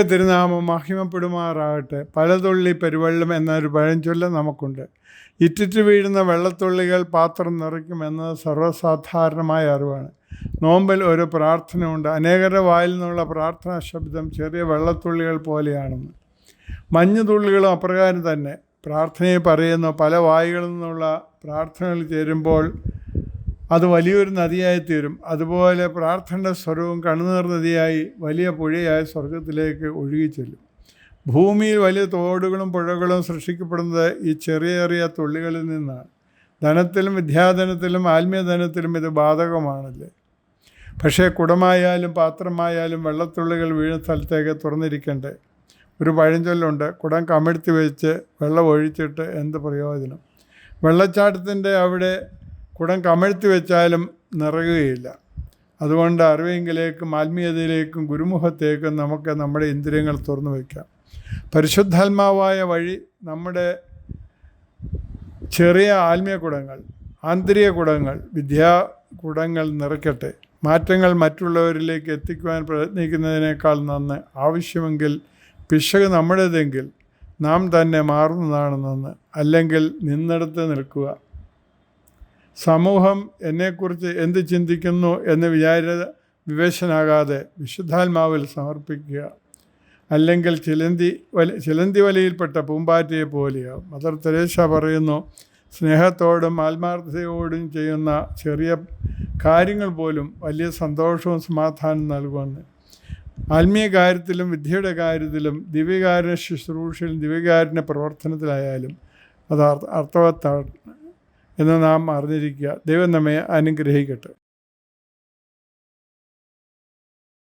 തിരുനാമം മഹിമപ്പെടുമാറാകട്ടെ. പലതുള്ളി പെരുവെള്ളം എന്നൊരു പഴഞ്ചൊല്ല് നമുക്കുണ്ട്. ഇറ്റിറ്റ് വീഴുന്ന വെള്ളത്തുള്ളികൾ പാത്രം നിറയ്ക്കുമെന്നത് സർവസാധാരണമായ അറിവാണ്. നോമ്പിൽ ഒരു പ്രാർത്ഥനയുണ്ട്. അനേകരുടെ വായിൽ നിന്നുള്ള പ്രാർത്ഥനാ ശബ്ദം ചെറിയ വെള്ളത്തുള്ളികൾ പോലെയാണെന്ന്. മഞ്ഞുതുള്ളികളും അപ്രകാരം തന്നെ. പ്രാർത്ഥനയെ പറയുന്ന പല വായുകളിൽ നിന്നുള്ള പ്രാർത്ഥനകൾ ചേരുമ്പോൾ അത് വലിയൊരു നദിയായി തീരും. അതുപോലെ പ്രാർത്ഥനയുടെ സ്വരവും കണ്ണുനീർ നദിയായി വലിയ പുഴയായി സ്വർഗത്തിലേക്ക് ഒഴുകി ചെല്ലും. ഭൂമിയിൽ വലിയ തോടുകളും പുഴകളും സൃഷ്ടിക്കപ്പെടുന്നത് ഈ ചെറിയ ചെറിയ തുള്ളികളിൽ നിന്നാണ്. ധനത്തിലും വിദ്യാധനത്തിലും ആത്മീയധനത്തിലും ഇത് ബാധകമാണല്ലേ? പക്ഷേ കുടമായാലും പാത്രമായാലും വെള്ളത്തുള്ളികൾ വീണ സ്ഥലത്തേക്ക് തുറന്നിരിക്കണ്ടേ? ഒരു പഴഞ്ചൊല്ലുണ്ട് കുടം കമിഴ്ത്തി വെച്ച് വെള്ളം ഒഴിച്ചിട്ട് എന്ത് പ്രയോജനം? വെള്ളച്ചാട്ടത്തിന്റെ അവിടെ കുടം കമഴ്ത്തി വെച്ചാലും നിറയുകയില്ല. അതുകൊണ്ട് അറിവെങ്കിലേക്കും ആത്മീയതയിലേക്കും ഗുരുമുഖത്തേക്കും നമുക്ക് നമ്മുടെ ഇന്ദ്രിയങ്ങൾ തുറന്നു വയ്ക്കാം. പരിശുദ്ധാത്മാവായ വഴി നമ്മുടെ ചെറിയ ആത്മീയ കുടങ്ങൾ ആന്തരിക കുടങ്ങൾ വിദ്യാ കുടങ്ങൾ നിറയ്ക്കട്ടെ. മാറ്റങ്ങൾ മറ്റുള്ളവരിലേക്ക് എത്തിക്കുവാൻ പ്രയത്നിക്കുന്നതിനേക്കാൾ നന്ന്. ആവശ്യമെങ്കിൽ പിശക് നമ്മുടേതെങ്കിൽ നാം തന്നെ മാറുന്നതാണ് നന്ന്. അല്ലെങ്കിൽ നിന്നിടത്ത് നിൽക്കുക. സമൂഹം എന്നെക്കുറിച്ച് എന്ത് ചിന്തിക്കുന്നു എന്ന് വിചാര വിവേശനാകാതെ വിശുദ്ധാത്മാവിൽ സമർപ്പിക്കുക. അല്ലെങ്കിൽ ചിലന്തി വല ചിലന്തി വലയിൽപ്പെട്ട പൂമ്പാറ്റയെ പോലെയാവും മദർ തെരേശ പറയുന്നു സ്നേഹത്തോടും ആത്മാർത്ഥതയോടും ചെയ്യുന്ന ചെറിയ കാര്യങ്ങൾ പോലും വലിയ സന്തോഷവും സമാധാനം നൽകുമെന്ന്. ആത്മീയ കാര്യത്തിലും വിദ്യയുടെ കാര്യത്തിലും ദിവ്യകാരുണ്യ ശുശ്രൂഷയിലും ദിവ്യകാരുണ്യ പ്രവർത്തനത്തിലായാലും അത് അർത്ഥവത്താണ് എന്ന് നാം അറിഞ്ഞിരിക്കുക. ദൈവം നമ്മെ അനുഗ്രഹിക്കട്ടെ.